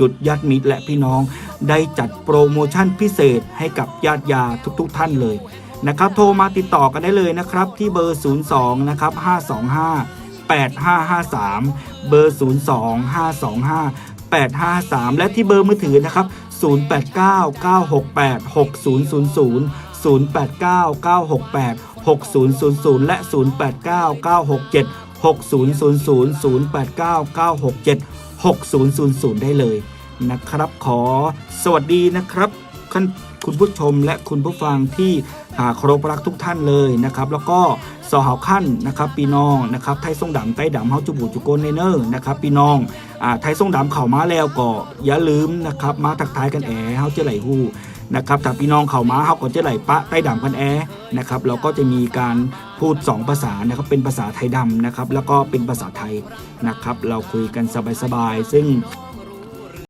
ดุดญาติมิตรและพี่น้อง ได้จัดโปรโมชั่นพิเศษให้กับญาติยาทุกๆ ท่านเลยนะครับ โทรมาติดต่อกันได้เลยนะครับ ที่เบอร์ 02 นะครับ 525 8553 เบอร์ 02 525 853 และที่เบอร์มือถือนะครับ 089 968 6000 089 968 6000 และ 089967 6000089967 6000 ได้เลยนะครับ ขอสวัสดีนะครับานคุณผู้ชมและคุณผู้ฟังที่าเคารพรักทุกท่านเลยนะครับแล้วก็สอหาขั้นนะครับปีน้องนะครับไทยส่งดำไต้ดำเฮาจุบูจุโกนเนเนอร์นะครับปีน้องอาไทยส่งดำเข่ามาแล้วก็อย่าลืมนะครับมาทักทายกันแอเฮาเจไหลฮูนะครับถ้าพี่น้องเข่ามาเฮาก็เจไหลปะไต้ดำกันแอนะครับเราก็จะมีการพูด 2 ภาษานะครับเป็นภาษาไทยดำนะครับแล้วก็เป็นภาษาไทยนะครับเราคุยกันสบายๆซึ่ง